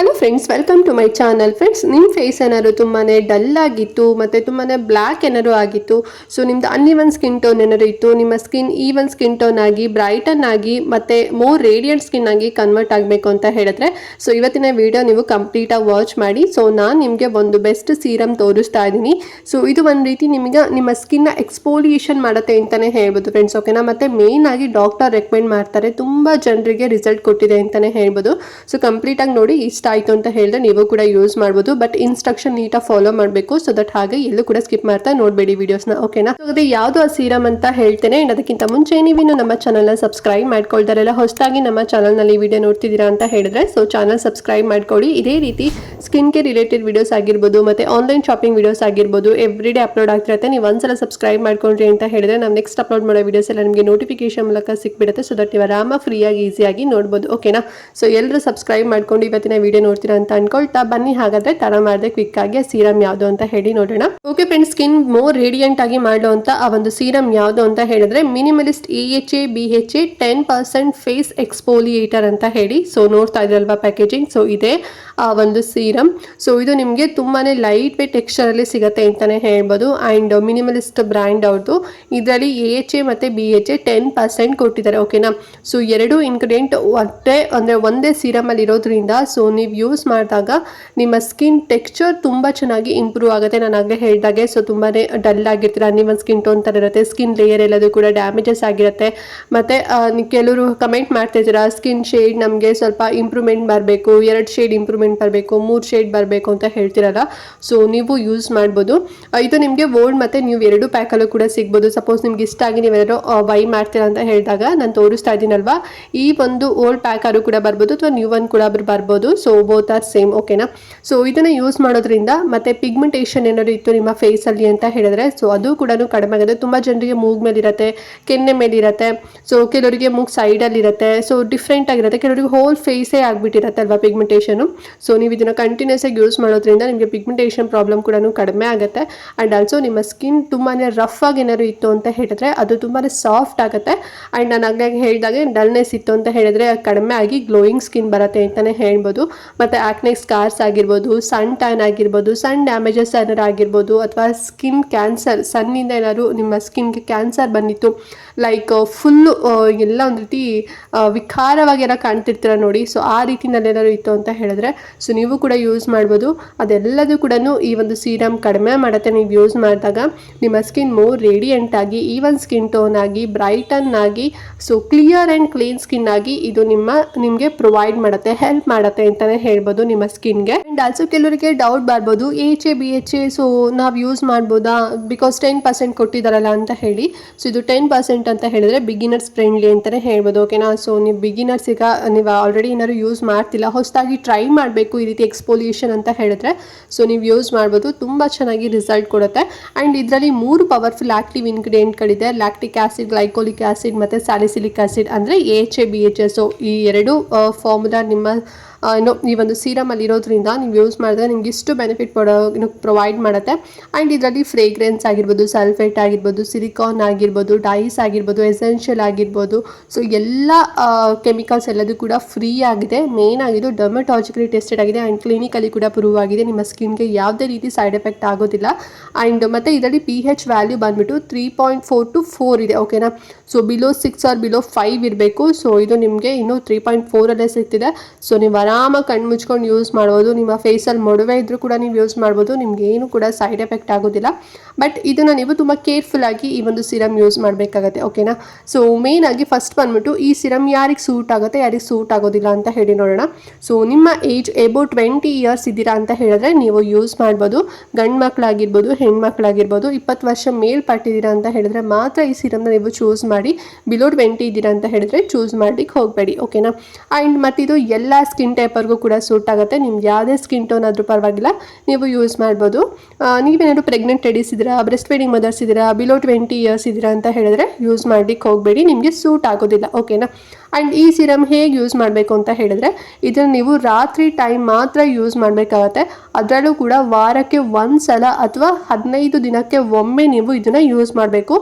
Hello friends welcome to my channel friends ನಿಮ್ಮ face ಏನಾದ್ರು ತುಂಬಾ ಡಲ್ ಆಗಿತ್ತು, ಮತ್ತು ತುಂಬಾ ಬ್ಲ್ಯಾಕ್ ಏನಾದ್ರು ಆಗಿತ್ತು ಸೊ ನಿಮ್ದು ಅನ್ಇವನ್ ಸ್ಕಿನ್ ಟೋನ್ ಏನಾದ್ರು ಇತ್ತು, ನಿಮ್ಮ ಸ್ಕಿನ್ ಈವನ್ ಸ್ಕಿನ್ ಟೋನ್ ಆಗಿ ಬ್ರೈಟನ್ ಆಗಿ, ಮತ್ತು ಮೋರ್ ರೇಡಿಯಂಟ್ ಸ್ಕಿನ್ ಆಗಿ ಕನ್ವರ್ಟ್ ಆಗಬೇಕು ಅಂತ ಹೇಳಿದ್ರೆ ಸೊ ಇವತ್ತಿನ ವಿಡಿಯೋ ನೀವು ಕಂಪ್ಲೀಟಾಗಿ ವಾಚ್ ಮಾಡಿ ಸೊ ನಾನು ನಿಮಗೆ ಒಂದು ಬೆಸ್ಟ್ ಸೀರಮ್ ತೋರಿಸ್ತಾ ಇದ್ದೀನಿ. ಸೊ ಇದು ಒಂದು ರೀತಿ ನಿಮಗೆ ನಿಮ್ಮ ಸ್ಕಿನ್ನ ಎಕ್ಸ್ಪೋಲಿಯೇಷನ್ ಮಾಡುತ್ತೆ ಅಂತಲೇ ಹೇಳ್ಬೋದು ಫ್ರೆಂಡ್ಸ್ ಓಕೆನಾ ಮತ್ತು ಆಗಿ ಡಾಕ್ಟರ್ ರೆಕಮೆಂಡ್ ಮಾಡ್ತಾರೆ, ತುಂಬ ಜನರಿಗೆ ರಿಸಲ್ಟ್ ಕೊಟ್ಟಿದೆ ಅಂತಲೇ ಹೇಳ್ಬೋದು. ಸೊ ಕಂಪ್ಲೀಟಾಗಿ ನೋಡಿ ಇಷ್ಟ ಆಯಿತು ಅಂತ ಹೇಳಿದ್ರೆ ನೀವು ಕೂಡ ಯೂಸ್ ಮಾಡ್ಬೋದು. ಬಟ್ ಇನ್ಸ್ಟ್ರಕ್ಷನ್ ನೀಟಾಗಿ ಫಾಲೋ ಮಾಡಬೇಕು. ಸೊ ದಟ್ ಹಾಗೆ ಎಲ್ಲೂ ಕೂಡ ಸ್ಕಿಪ್ ಮಾಡ್ತಾ ನೋಡಬೇಡಿ ವಿಡಿಯೋಸ್ನ ಓಕೆನಾ ಹಾಗಾದ್ರೆ ಯಾವುದು ಆ ಸೀರಮ್ ಅಂತ ಹೇಳ್ತೇನೆ. ಆ್ಯಂಡ್ ಅದಕ್ಕಿಂತ ಮುಂಚೆ ನೀವಿನ್ನು ನಮ್ಮ ಚಾನಲ್ನ ಸಬ್ಸ್ಕ್ರೈಬ್ ಮಾಡ್ಕೊಳ್ತಾರಲ್ಲ ಹೊಸದಾಗಿ ನಮ್ಮ ಚಾನಲ್ನಲ್ಲಿ ವಿಡಿಯೋ ನೋಡ್ತಿದ್ದೀರಾ ಅಂತ ಹೇಳಿದ್ರೆ ಸೊ ಚಾನಲ್ ಸಬ್ಸ್ಕ್ರೈಬ್ ಮಾಡ್ಕೊಳ್ಳಿ ಇದೇ ರೀತಿ ಸ್ಕಿನ್ ಕೇರ್ ರಿಲೇಟೆಡ್ ವಿಡಿಯೋಸ್ ಆಗಿರ್ಬೋದು, ಮತ್ತೆ ಆನ್ಲೈನ್ ಶಾಪಿಂಗ್ ವಿಡಿಯೋಸ್ ಆಗಿರ್ಬೋದು ಎವ್ರಿ ಅಪ್ಲೋಡ್ ಆಗ್ತಿರುತ್ತೆ. ನೀವು ಒಂದ್ಸಲ ಸಬ್ಸ್ಕ್ರೈಬ್ ಮಾಡ್ಕೊಂಡ್ರಿ ಅಂತ ಹೇಳಿದ್ರೆ ನಾವು ನೆಕ್ಸ್ಟ್ ಅಪ್ಲೋಡ್ ಮಾಡೋ ವಿಡಿಯೋಸ್ ಎಲ್ಲ ನಿಮಗೆ ನೋಟಿಫಿಕೇಶನ್ ಮೂಲಕ ಸಿಕ್ಬಿಡುತ್ತೆ. ಸೊ ದಟ್ ನೀವು ಆರಾಮ ಫ್ರೀಯಾಗಿ ಈಸಿಯಾಗಿ ನೋಡ್ಬೋದು. ಓಕೆನಾ ಸೊ ಎಲ್ಲರೂ ಸಬ್ಸ್ಕ್ರೈಬ್ ಮಾಡ್ಕೊಂಡು ಇವತ್ತಿನ ವಿಡಿಯೋ ನೋಡ್ತೀರಾ ಅಂತ ಅನ್ಕೊಳ್ತಾ ಬನ್ನಿ. ಹಾಗಾದ್ರೆ ತರ ಮಾಡಿದೆ ಕ್ವಿಕ್ ಆಗಿ ಸೀರಮ್ ಯಾವುದು ಅಂತ ಹೇಳಿ ನೋಡೋಣ. Okay friends skin more radiant ಆಗಿ ಮಾಡೋ ಅಂತ ಆ ಒಂದು ಸೀರಮ್ ಯಾವುದು ಅಂತ ಹೇಳಿದ್ರೆ minimalist E H A B H A ten percent face exfoliator ಅಂತ ಹೇಳಿ. ಸೊ ನೋಡ್ತಾ ಇದ್ರಲ್ವಾ ಪ್ಯಾಕೇಜಿಂಗ್ ಸೊ ಇದೆ. ಆ ಒಂದು ಸೀರಮ್ ಸೊ ಇದು ನಿಮಗೆ ತುಂಬಾನೇ ಲೈಟ್ ವೇಟ್ ಟೆಕ್ಸ್ಚರಲ್ಲಿ ಸಿಗುತ್ತೆ ಅಂತಾನೆ ಹೇಳ್ಬೋದು. ಆ್ಯಂಡ್ ಮಿನಿಮಲಿಸ್ಟ್ ಬ್ರ್ಯಾಂಡ್ ಅವ್ರದ್ದು ಇದರಲ್ಲಿ ಎ ಎಚ್ ಎ ಮತ್ತು B H A ten percent ಕೊಟ್ಟಿದ್ದಾರೆ ಓಕೆನಾ ಸೊ ಎರಡು ಇನ್ಗ್ರೀಡಿಯೆಂಟ್ ಒಟ್ಟೆ ಅಂದರೆ ಒಂದೇ ಸೀರಮಲ್ಲಿ ಇರೋದ್ರಿಂದ ಸೊ ನೀವು ಯೂಸ್ ಮಾಡಿದಾಗ ನಿಮ್ಮ ಸ್ಕಿನ್ ಟೆಕ್ಸ್ಚರ್ ತುಂಬ ಚೆನ್ನಾಗಿ ಇಂಪ್ರೂವ್ ಆಗುತ್ತೆ ನಾನು ಆಗಲೇ ಹೇಳಿದಾಗೆ. ಸೊ ತುಂಬಾನೇ ಡಲ್ ಆಗಿರ್ತೀರ ನಿಮ್ಮ ಸ್ಕಿನ್ ಟೋನ್ ಥರ ಇರುತ್ತೆ. ಸ್ಕಿನ್ ಲೇಯರ್ ಎಲ್ಲದು ಕೂಡ ಡ್ಯಾಮೇಜಸ್ ಆಗಿರುತ್ತೆ. ಮತ್ತೆ ಕೆಲವರು ಕಮೆಂಟ್ ಮಾಡ್ತಿದ್ದೀರಾ ಸ್ಕಿನ್ ಶೇಡ್ ನಮಗೆ ಸ್ವಲ್ಪ ಇಂಪ್ರೂವ್ಮೆಂಟ್ ಬರಬೇಕು, ಎರಡು ಶೇಡ್ ಇಂಪ್ರೂವ್ಮೆಂಟ್ ಬರಬೇಕು, ಮೂರು ಶೇಡ್ ಬರಬೇಕು ಅಂತ ಹೇಳ್ತಿರಲ್ಲ. ಸೊ ನೀವು ಯೂಸ್ ಮಾಡ್ಬೋದು. ಇದು ನಿಮಗೆ ಓಲ್ಡ್ ಮತ್ತೆ ನೀವು ಎರಡು ಪ್ಯಾಕಲ್ಲೂ ಕೂಡ ಸಿಗ್ಬೋದು. ಸಪೋಸ್ ನಿಮ್ಗೆ ಇಷ್ಟ ಆಗಿ ನೀವೇನಾದ್ರು ಬೈ ಮಾಡ್ತೀರಾ ಅಂತ ಹೇಳಿದಾಗ ನಾನು ತೋರಿಸ್ತಾ ಇದ್ದೀನಲ್ವಾ? ಈ ಒಂದು ಓಲ್ಡ್ ಪ್ಯಾಕ್ ಆದ್ರೂ ಕೂಡ ಬರ್ಬೋದು ಅಥವಾ ನ್ಯೂ ಒನ್ ಕೂಡ ಬರ್ಬೋದು. ಸೊ ಬೋತ್ ಆರ್ ಸೇಮ್ ಓಕೆನಾ ಸೊ ಇದನ್ನು ಯೂಸ್ ಮಾಡೋದ್ರಿಂದ ಮತ್ತೆ ಪಿಗ್ಮೆಂಟೇಷನ್ ಏನಾದ್ರು ಇತ್ತು ನಿಮ್ಮ ಫೇಸಲ್ಲಿ ಅಂತ ಹೇಳಿದ್ರೆ ಸೊ ಅದು ಕೂಡ ಕಡಿಮೆ ಆಗುತ್ತೆ. ತುಂಬ ಜನರಿಗೆ ಮೂಗ್ ಮೇಲೆ ಇರುತ್ತೆ ಕೆನ್ನೆ ಮೇಲಿರುತ್ತೆ ಸೊ ಕೆಲವರಿಗೆ ಮೂಗ್ ಸೈಡಲ್ಲಿರುತ್ತೆ ಸೊ ಡಿಫ್ರೆಂಟ್ ಆಗಿರುತ್ತೆ. ಕೆಲವರಿಗೆ ಹೋಲ್ ಫೇಸೇ ಆಗಿಬಿಟ್ಟಿರುತ್ತೆ ಅಲ್ವಾ ಪಿಗ್ಮೆಂಟೇಷನು ಸೊ ನೀವು ಇದನ್ನು ಕಂಟಿನ್ಯೂಸ್ ಆಗಿ ಯೂಸ್ ಮಾಡೋದ್ರಿಂದ ನಿಮಗೆ ಪಿಗ್ಮೆಂಟೇಷನ್ ಪ್ರಾಬ್ಲಮ್ ಕೂಡ ಕಡಿಮೆ ಆಗುತ್ತೆ. ಆ್ಯಂಡ್ ಆಲ್ಸೋ ನಿಮ್ಮ ಸ್ಕಿನ್ ತುಂಬಾ ರಫ್ ಆಗಿ ಏನಾದ್ರು ಇತ್ತು ಅಂತ ಹೇಳಿದ್ರೆ ಅದು ತುಂಬಾ ಸಾಫ್ಟ್ ಆಗುತ್ತೆ. ಆ್ಯಂಡ್ ನಾನು ಆಗಲೇ ಹೇಳಿದಾಗೆ ಡಲ್ನೆಸ್ ಇತ್ತು ಅಂತ ಹೇಳಿದ್ರೆ ಕಡಿಮೆ ಆಗಿ ಗ್ಲೋಯಿಂಗ್ ಸ್ಕಿನ್ ಬರುತ್ತೆ ಅಂತಲೇ ಹೇಳ್ಬೋದು. ಮತ್ತು ಆಕ್ನೆ ಸ್ಕಾರ್ಸ್ ಆಗಿರ್ಬೋದು ಸನ್ ಟ್ಯಾನ್ ಆಗಿರ್ಬೋದು ಸನ್ ಡ್ಯಾಮೇಜಸ್ ಏನಾರು ಆಗಿರ್ಬೋದು, ಅಥವಾ ಸ್ಕಿನ್ ಕ್ಯಾನ್ಸರ್ ಸನ್ನಿಂದ ಏನಾದ್ರು ನಿಮ್ಮ ಸ್ಕಿನ್ಗೆ ಕ್ಯಾನ್ಸರ್ ಬಂದಿತ್ತು ಲೈಕ್ ಫುಲ್ಲು ಎಲ್ಲ ಒಂದು ರೀತಿ ವಿಕಾರವಾಗಿ ಏನೋ ಕಾಣ್ತಿರ್ತೀರ ನೋಡಿ. ಸೊ ಆ ರೀತಿಯಲ್ಲಿ ಏನಾದ್ರು ಇತ್ತು ಅಂತ ಹೇಳಿದ್ರೆ ಸೊ ನೀವು ಕೂಡ ಯೂಸ್ ಮಾಡ್ಬೋದು. ಅದೆಲ್ಲದೂ ಕೂಡ ಈ ಒಂದು ಸೀರಮ್ ಕಡಿಮೆ ಮಾಡುತ್ತೆ. ನೀವು ಯೂಸ್ ಮಾಡಿದಾಗ ನಿಮ್ಮ ಸ್ಕಿನ್ ಮೋರ್ ರೇಡಿಯಂಟ್ ಆಗಿ ಈವನ್ ಸ್ಕಿನ್ ಟೋನ್ ಆಗಿ ಬ್ರೈಟನ್ ಆಗಿ so clear and clean skin ಆಗಿ ಇದು ನಿಮ್ಮ, ನಿಮಗೆ ಪ್ರೊವೈಡ್ ಮಾಡುತ್ತೆ ಹೆಲ್ಪ್ ಮಾಡುತ್ತೆ ಅಂತಲೇ ಹೇಳ್ಬೋದು ನಿಮ್ಮ ಸ್ಕಿನ್ಗೆ ಆ್ಯಂಡ್ ಆಲ್ಸೋ ಕೆಲವರಿಗೆ ಡೌಟ್ ಬರ್ಬೋದು H A B H A so ನಾವು ಯೂಸ್ ಮಾಡ್ಬೋದಾ? ಬಿಕಾಸ್ ಟೆನ್ ಪರ್ಸೆಂಟ್ ಕೊಟ್ಟಿದ್ದಾರಲ್ಲ ಅಂತ ಹೇಳಿ. ಸೊ ಇದು ಟೆನ್ ಪರ್ಸೆಂಟ್ ಅಂತ ಹೇಳಿದ್ರೆ ಬಿಗಿನರ್ಸ್ ಫ್ರೆಂಡ್ಲಿ ಅಂತಲೇ ಹೇಳ್ಬೋದು ಓಕೆನಾ ಸೊ ನೀವು ಬಿಗಿನರ್ಸ್ ಈಗ, ನೀವು ಆಲ್ರೆಡಿ ಏನಾದ್ರು ಯೂಸ್ ಮಾಡ್ತಿಲ್ಲ, ಹೊಸದಾಗಿ ಟ್ರೈ ಮಾಡಬೇಕು ಈ ರೀತಿ ಎಕ್ಸ್ಪೋಲಿಯೇಷನ್ ಅಂತ ಹೇಳಿದ್ರೆ. ಸೊ ನೀವು ಯೂಸ್ ಮಾಡ್ಬೋದು. ತುಂಬ ಚೆನ್ನಾಗಿ ರಿಸಲ್ಟ್ ಕೊಡುತ್ತೆ. ಆ್ಯಂಡ್ ಇದರಲ್ಲಿ ಮೂರು ಪವರ್ಫುಲ್ ಆಕ್ಟಿವ್ ಇಂಗ್ರೀಡಿಯೆಂಟ್ಗಳಿದೆ ಲ್ಯಾಕ್ಟಿಕ್ ಆಸಿಡ್ ಲೈಕೋಲಿಕ್ ಆಸಿಡ್ ಮತ್ತು ಸ್ಯಾಲಿಸಿಲಿಕ್ ಆಸಿಡ್ ಅಂದರೆ H A B H S ಈ ಎರಡು ಫಾರ್ಮುಲಾ ನಿಮ್ಮ ಏನೋ ಈ ಒಂದು ಸೀರಮಲ್ಲಿ ಇರೋದ್ರಿಂದ ನೀವು ಯೂಸ್ ಮಾಡಿದ್ರೆ ನಿಮ್ಗೆ ಇಷ್ಟು ಬೆನಿಫಿಟ್ ಕೊಡೋ ಪ್ರೊವೈಡ್ ಮಾಡುತ್ತೆ. ಆ್ಯಂಡ್ ಇದರಲ್ಲಿ ಫ್ರೇಗ್ರೆನ್ಸ್ ಆಗಿರ್ಬೋದು ಸಲ್ಫೇಟ್ ಆಗಿರ್ಬೋದು ಸಿಲಿಕಾನ್ ಆಗಿರ್ಬೋದು ಡೈಸ್ ಆಗಿರ್ಬೋದು ಎಸೆನ್ಷಿಯಲ್ ಆಗಿರ್ಬೋದು. ಸೊ ಎಲ್ಲ ಕೆಮಿಕಲ್ಸ್ ಎಲ್ಲದೂ ಕೂಡ ಫ್ರೀ ಆಗಿದೆ. ಮೇನ್ ಆಗಿದ್ದು ಡರ್ಮಟಾಜಿಕಲಿ ಟೆಸ್ಟೆಡ್ ಆಗಿದೆ ಆ್ಯಂಡ್ ಕ್ಲಿನಿಕಲಿ ಕೂಡ ಪ್ರೂವ್ ಆಗಿದೆ. ನಿಮ್ಮ ಸ್ಕಿನ್ಗೆ ಯಾವುದೇ ರೀತಿ ಸೈಡ್ ಎಫೆಕ್ಟ್ ಆಗೋದಿಲ್ಲ. ಆ್ಯಂಡ್ ಮತ್ತು ಇದರಲ್ಲಿ ಪಿ ಹೆಚ್ ವ್ಯಾಲ್ಯೂ ಬಂದ್ಬಿಟ್ಟು three point four to four ಇದೆ ಓಕೆನಾ so below six or below five ಇರಬೇಕು. ಸೊ ಇದು ನಿಮಗೆ ಇನ್ನೂ ತ್ರೀ ಪಾಯಿಂಟ್ ಫೋರಲ್ಲೇ ಸಿಗ್ತಿದೆ. ಸೊ ನೀವು ಆರಾಮಾಗಿ ಕಣ್ಣು ಮುಚ್ಕೊಂಡು ಯೂಸ್ ಮಾಡ್ಬೋದು. ನಿಮ್ಮ ಫೇಸಲ್ಲಿ ಮೊಡವೆ ಇದ್ದರೂ ಕೂಡ ನೀವು ಯೂಸ್ ಮಾಡ್ಬೋದು. ನಿಮ್ಗೆ ಏನು ಕೂಡ ಸೈಡ್ ಎಫೆಕ್ಟ್ ಆಗೋದಿಲ್ಲ. ಬಟ್ ಇದನ್ನು ನೀವು ತುಂಬ ಕೇರ್ಫುಲ್ ಆಗಿ ಈ ಒಂದು ಸಿರಮ್ ಯೂಸ್ ಮಾಡಬೇಕಾಗತ್ತೆ ಓಕೆನಾ ಸೊ ಮೇನ್ ಆಗಿ ಫಸ್ಟ್ ಬಂದ್ಬಿಟ್ಟು ಈ ಸಿರಮ್ ಯಾರಿಗೆ ಸೂಟ್ ಆಗುತ್ತೆ, ಯಾರಿಗೆ ಸೂಟ್ ಆಗೋದಿಲ್ಲ ಅಂತ ಹೇಳಿ ನೋಡೋಣ. ಸೊ ನಿಮ್ಮ ಏಜ್ ಎಬೋ ಟ್ವೆಂಟಿ ಇಯರ್ಸ್ ಇದ್ದೀರಾ ಅಂತ ಹೇಳಿದ್ರೆ ನೀವು ಯೂಸ್ ಮಾಡ್ಬೋದು. ಗಂಡು ಮಕ್ಕಳಾಗಿರ್ಬೋದು ಹೆಣ್ಮಕ್ಳಾಗಿರ್ಬೋದು, ಇಪ್ಪತ್ತು ವರ್ಷ ಮೇಲ್ಪಟ್ಟಿದ್ದೀರಾ ಅಂತ ಹೇಳಿದ್ರೆ ಮಾತ್ರ ಈ ಸೀರಮ್ನ ನೀವು ಚೂಸ್ ಮಾಡಿ. ಬಿಲೋ ಟ್ವೆಂಟಿ ಇದ್ದೀರಾ ಅಂತ ಹೇಳಿದ್ರೆ ಚೂಸ್ ಮಾಡ್ಲಿಕ್ಕೆ ಹೋಗಬೇಡಿ ಓಕೆನಾ ಆ್ಯಂಡ್ ಇದು ಎಲ್ಲ ಸ್ಕಿನ್ ಟೈಪರ್ಗೂ ಕೂಡ ಸೂಟ್ ಆಗುತ್ತೆ. ನಿಮ್ಗೆ ಯಾವುದೇ ಸ್ಕಿನ್ ಟೋನ್ ಆದರೂ ಪರವಾಗಿಲ್ಲ, ನೀವು ಯೂಸ್ ಮಾಡ್ಬೋದು. ನೀವೇನಾದ್ರು ಪ್ರೆಗ್ನೆಂಟ್ ಲೇಡೀಸ್ ಇದ್ದೀರಾ ಬ್ರೆಸ್ಟ್ ಫೀಡಿಂಗ್ ಮದರ್ಸ್ ಇದ್ದೀರಾ ಬಿಲೋ ಟ್ವೆಂಟಿ ಇಯರ್ಸ್ ಇದ್ದೀರಾ ಅಂತ ಹೇಳಿದ್ರೆ ಯೂಸ್ ಮಾಡ್ಲಿಕ್ಕೆ ಹೋಗಬೇಡಿ. ನಿಮಗೆ ಸೂಟ್ ಆಗೋದಿಲ್ಲ ಓಕೆನಾ ಆ್ಯಂಡ್ ಈ ಸಿರಮ್ ಹೇಗೆ ಯೂಸ್ ಮಾಡಬೇಕು ಅಂತ ಹೇಳಿದ್ರೆ ಇದನ್ನು ನೀವು ರಾತ್ರಿ ಟೈಮ್ ಮಾತ್ರ ಯೂಸ್ ಮಾಡಬೇಕಾಗತ್ತೆ. ಅದರಲ್ಲೂ ಕೂಡ ವಾರಕ್ಕೆ ಒಂದು ಸಲ ಅಥವಾ ಹದಿನೈದು ದಿನಕ್ಕೆ ಒಮ್ಮೆ ನೀವು ಇದನ್ನು ಯೂಸ್ ಮಾಡಬೇಕು.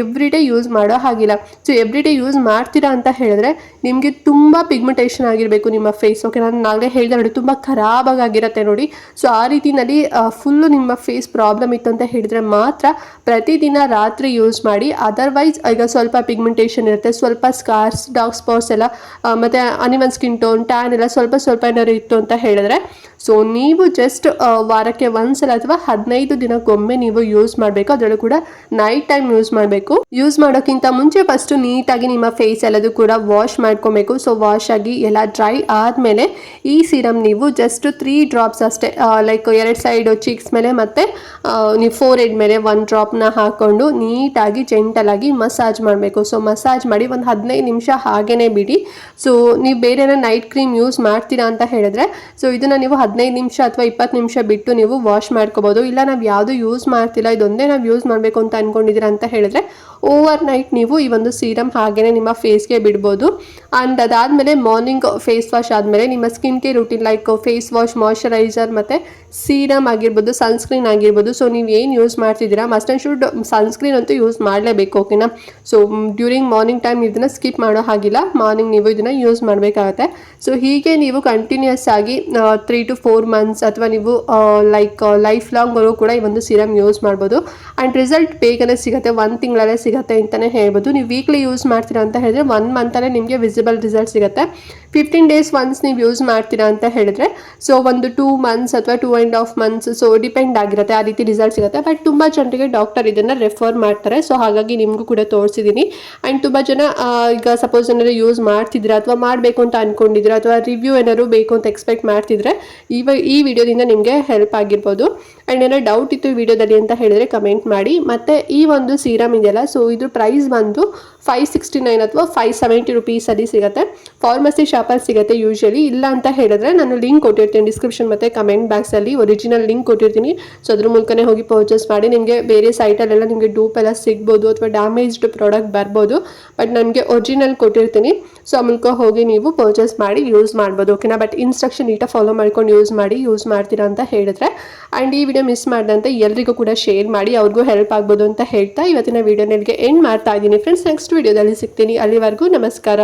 ಎವ್ರಿ ಡೇ ಯೂಸ್ ಮಾಡೋ ಹಾಗಿಲ್ಲ. ಸೊ ಎವ್ರಿ ಡೇ ಯೂಸ್ ಮಾಡ್ತೀರಾ ಅಂತ ಹೇಳಿದ್ರೆ ನಿಮಗೆ ತುಂಬ ಪಿಗ್ಮೆಂಟೇಷನ್ ಆಗಿರಬೇಕು ನಿಮ್ಮ ಫೇಸ್ ಓಕೆ ನಾನು ನಾಗಲೇ ಹೇಳಿದೆ ನೋಡಿ, ತುಂಬ ಖರಾಬಾಗಿ ಆಗಿರುತ್ತೆ ನೋಡಿ. ಸೊ ಆ ರೀತಿನಲ್ಲಿ ಫುಲ್ಲು ನಿಮ್ಮ ಫೇಸ್ ಪ್ರಾಬ್ಲಮ್ ಇತ್ತು ಅಂತ ಹೇಳಿದ್ರೆ ಮಾತ್ರ ಪ್ರತಿದಿನ ರಾತ್ರಿ ಯೂಸ್ ಮಾಡಿ. ಅದರ್ವೈಸ್ ಈಗ ಸ್ವಲ್ಪ ಪಿಗ್ಮೆಂಟೇಷನ್ ಇರುತ್ತೆ. ಸ್ವಲ್ಪ ಸ್ಕಾರ್ಸ್ ಡಾರ್ಕ್ ಸ್ಪಾಟ್ಸ್ ಎಲ್ಲ ಮತ್ತು ಅನಿವನ್ ಸ್ಕಿನ್ ಟೋನ್ ಟ್ಯಾನ್ ಎಲ್ಲ ಸ್ವಲ್ಪ ಸ್ವಲ್ಪ ಏನಾದ್ರು ಇತ್ತು ಅಂತ ಹೇಳಿದ್ರೆ ಸೊ ನೀವು ಜಸ್ಟ್ ವಾರಕ್ಕೆ ಒಂದ್ಸಲ ಅಥವಾ ಹದಿನೈದು ದಿನಕ್ಕೊಮ್ಮೆ ನೀವು ಯೂಸ್ ಮಾಡಬೇಕು. ಅದರಲ್ಲೂ ಕೂಡ ನೈಟ್ ಟೈಮ್ ಯೂಸ್ ಮಾಡಬೇಕು. ಯೂಸ್ ಮಾಡೋಕ್ಕಿಂತ ಮುಂಚೆ ಫಸ್ಟ್ ನೀಟಾಗಿ ನಿಮ್ಮ ಫೇಸ್ ಎಲ್ಲದೂ ಕೂಡ ವಾಶ್ ಮಾಡ್ಕೊಬೇಕು. ಸೊ ವಾಶ್ ಆಗಿ ಎಲ್ಲ ಡ್ರೈ ಆದಮೇಲೆ ಈ ಸೀರಮ್ ನೀವು ಜಸ್ಟ್ ತ್ರೀ ಡ್ರಾಪ್ಸ್ ಅಷ್ಟೇ ಲೈಕ್ ಎರಡು ಸೈಡ್ ಚೀಕ್ಸ್ ಮೇಲೆ ಮತ್ತೆ ನೀವು ಫೋರ್ ಎಡ್ ಮೇಲೆ ಒನ್ ಡ್ರಾಪ್ನ ಹಾಕ್ಕೊಂಡು ನೀಟಾಗಿ ಜೆಂಟಲಾಗಿ ಮಸಾಜ್ ಮಾಡಬೇಕು. ಸೊ ಮಸಾಜ್ ಮಾಡಿ ಒಂದು ಹದಿನೈದು ನಿಮಿಷ ಹಾಗೇ ಬಿಡಿ. ಸೊ ನೀವು ಬೇರೆ ನೈಟ್ ಕ್ರೀಮ್ ಯೂಸ್ ಮಾಡ್ತೀರಾ ಅಂತ ಹೇಳಿದ್ರೆ ಸೊ ಇದನ್ನು ನೀವು ಹದಿನೈದು ನಿಮಿಷ ಅಥವಾ ಇಪ್ಪತ್ತು ನಿಮಿಷ ಬಿಟ್ಟು ನೀವು ವಾಶ್ ಮಾಡ್ಕೋಬೋದು. ಇಲ್ಲ ನಾವು ಯಾವುದು ಯೂಸ್ ಮಾಡ್ತಿಲ್ಲ, ಇದೊಂದೇ ನಾವು ಯೂಸ್ ಮಾಡಬೇಕು ಅಂತ ಅಂದ್ಕೊಂಡಿದ್ದೀರಾ ಅಂತ ಹೇಳಿದ್ರೆ ಓವರ್ ನೈಟ್ ನೀವು ಈ ಒಂದು ಸೀರಮ್ ಹಾಗೆಯೇ ನಿಮ್ಮ ಫೇಸ್ಗೆ ಬಿಡ್ಬೋದು. ಆ್ಯಂಡ್ ಅದಾದಮೇಲೆ ಮಾರ್ನಿಂಗ್ ಫೇಸ್ ವಾಶ್ ಆದಮೇಲೆ ನಿಮ್ಮ skin care routine like face wash moisturiser ಮತ್ತು ಸೀರಮ್ ಆಗಿರ್ಬೋದು ಸನ್ಸ್ಕ್ರೀನ್ ಆಗಿರ್ಬೋದು. ಸೊ ನೀವು ಏನು ಯೂಸ್ ಮಾಡ್ತಿದ್ದೀರಾ? ಮಸ್ಟ್ ಆ್ಯಂಡ್ ಶುಡ್ ಸನ್ಸ್ಕ್ರೀನ್ ಅಂತೂ ಯೂಸ್ ಮಾಡಲೇಬೇಕು ಓಕೆನಾ ಸೊ ಡ್ಯೂರಿಂಗ್ ಮಾರ್ನಿಂಗ್ ಟೈಮ್ ಇದನ್ನು ಸ್ಕಿಪ್ ಮಾಡೋ ಹಾಗಿಲ್ಲ. ಮಾರ್ನಿಂಗ್ ನೀವು ಇದನ್ನು ಯೂಸ್ ಮಾಡಬೇಕಾಗತ್ತೆ. ಸೊ ಹೀಗೆ ನೀವು ಕಂಟಿನ್ಯೂಸ್ ಆಗಿ ತ್ರೀ ಟು ಫೋರ್ ಮಂತ್ಸ್ ಅಥವಾ ನೀವು ಲೈಕ್ ಲೈಫ್ ಲಾಂಗ್ವರೆಗೂ ಕೂಡ ಈ ಒಂದು ಸೀರಮ್ ಯೂಸ್ ಮಾಡ್ಬೋದು. ಆ್ಯಂಡ್ ರಿಸಲ್ಟ್ ಬೇಗನೆ ಸಿಗುತ್ತೆ, ಒಂದು ತಿಂಗಳಲ್ಲೇ ಸಿಗುತ್ತೆ ಅಂತಲೇ ಹೇಳ್ಬೋದು. ನೀವು ವೀಕ್ಲಿ ಯೂಸ್ ಮಾಡ್ತೀರಾ ಅಂತ ಹೇಳಿದ್ರೆ ಒನ್ ಮಂತಲ್ಲೇ ನಿಮಗೆ ವಿಸಿಬಲ್ ರಿಸಲ್ಟ್ ಸಿಗುತ್ತೆ. ಫಿಫ್ಟೀನ್ ಡೇಸ್ ಒನ್ಸ್ ನೀವು ಯೂಸ್ ಮಾಡ್ತೀರಾ ಅಂತ ಹೇಳಿದ್ರೆ ಸೊ ಒಂದು ಟೂ ಮಂತ್ಸ್ ಅಥವಾ two and half months so depend ಆಗಿರುತ್ತೆ, ಆ ರೀತಿ ರಿಸಲ್ಟ್ ಸಿಗುತ್ತೆ. ಬಟ್ ತುಂಬ ಜನರಿಗೆ ಡಾಕ್ಟರ್ ಇದನ್ನು ರೆಫರ್ ಮಾಡ್ತಾರೆ ಸೊ ಹಾಗಾಗಿ ನಿಮಗೂ ಕೂಡ ತೋರಿಸಿದ್ದೀನಿ ಆ್ಯಂಡ್ ತುಂಬ ಜನ ಈಗ ಸಪೋಸ್ ಏನಾದ್ರು ಯೂಸ್ ಮಾಡ್ತಿದ್ದೀರಾ ಅಥವಾ ಮಾಡಬೇಕು ಅಂತ ಅಂದ್ಕೊಂಡಿದ್ರೆ ಅಥವಾ ರಿವ್ಯೂ ಏನಾದ್ರು ಬೇಕು ಅಂತ ಎಕ್ಸ್ಪೆಕ್ಟ್ ಮಾಡ್ತಿದ್ರೆ ಇವಾಗ ಈ ವಿಡಿಯೋದಿಂದ ನಿಮಗೆ ಹೆಲ್ಪ್ ಆಗಿರ್ಬೋದು. ಆ್ಯಂಡ್ ಏನೋ ಡೌಟ್ ಇತ್ತು ಈ ವಿಡಿಯೋದಲ್ಲಿ ಅಂತ ಹೇಳಿದ್ರೆ ಕಮೆಂಟ್ ಮಾಡಿ. ಮತ್ತು ಈ ಒಂದು ಸೀರಮ್ ಇದೆಯಲ್ಲ ಸೊ ಇದು ಪ್ರೈಸ್ ಬಂದು ಫೈವ್ ಸಿಕ್ಸ್ಟಿ ನೈನ್ ಅಥವಾ ಫೈವ್ ಸೆವೆಂಟಿ ರುಪೀಸಲ್ಲಿ ಸಿಗುತ್ತೆ. ಫಾರ್ಮಸಿ ಶಾಪಲ್ಲಿ ಸಿಗುತ್ತೆ ಯೂಶಲಿ ಇಲ್ಲ ಅಂತ ಹೇಳಿದ್ರೆ ನಾನು ಲಿಂಕ್ ಕೊಟ್ಟಿರ್ತೀನಿ ಡಿಸ್ಕ್ರಿಪ್ಷನ್ ಮತ್ತು ಕಮೆಂಟ್ ಬಾಕ್ಸಲ್ಲಿ ಒರಿಜಿನಲ್ ಲಿಂಕ್ ಕೊಟ್ಟಿರ್ತೀನಿ. ಸೊ ಅದ್ರ ಮೂಲಕನೇ ಹೋಗಿ ಪರ್ಚೇಸ್ ಮಾಡಿ. ನಿಮಗೆ ಬೇರೆ ಸೈಟಲ್ಲೆಲ್ಲ ನಿಮಗೆ ಡೂಪ್ ಎಲ್ಲ ಸಿಗ್ಬೋದು ಅಥವಾ ಡ್ಯಾಮೇಜ್ಡ್ ಪ್ರಾಡಕ್ಟ್ ಬರ್ಬೋದು. ಬಟ್ ನನಗೆ ಒರಿಜಿನಲ್ ಕೊಟ್ಟಿರ್ತೀನಿ. ಸೊ ಆ ಮೂಲಕ ಹೋಗಿ ನೀವು ಪರ್ಚೇಸ್ ಮಾಡಿ ಯೂಸ್ ಮಾಡ್ಬೋದು. ಓಕೆನಾ ಬಟ್ ಇನ್ಸ್ಟ್ರಕ್ಷನ್ ನೀಟಾಗಿ ಫಾಲೋ ಮಾಡ್ಕೊಂಡು ಯೂಸ್ ಮಾಡಿ ಯೂಸ್ ಮಾಡ್ತೀರಾ ಅಂತ ಹೇಳಿದ್ರೆ. ಆ್ಯಂಡ್ ಈ ವಿಡಿಯೋ ಮಿಸ್ ಮಾಡಿದಂತೆ ಎಲ್ರಿಗೂ ಕೂಡ ಶೇರ್ ಮಾಡಿ, ಅವ್ರಿಗೂ ಹೆಲ್ಪ್ ಆಗ್ಬೋದು ಅಂತ ಹೇಳ್ತಾ ಇವತ್ತಿನ ವಿಡಿಯೋ ನಿಮಗೆ ಎಂಡ್ ಮಾಡ್ತಾ ಇದ್ದೀನಿ. ಫ್ರೆಂಡ್ಸ್ ನೆಕ್ಸ್ಟ್ ವಿಡಿಯೋದಲ್ಲಿ ಸಿಗ್ತೀನಿ. ಅಲ್ಲಿವರೆಗೂ ನಮಸ್ಕಾರ.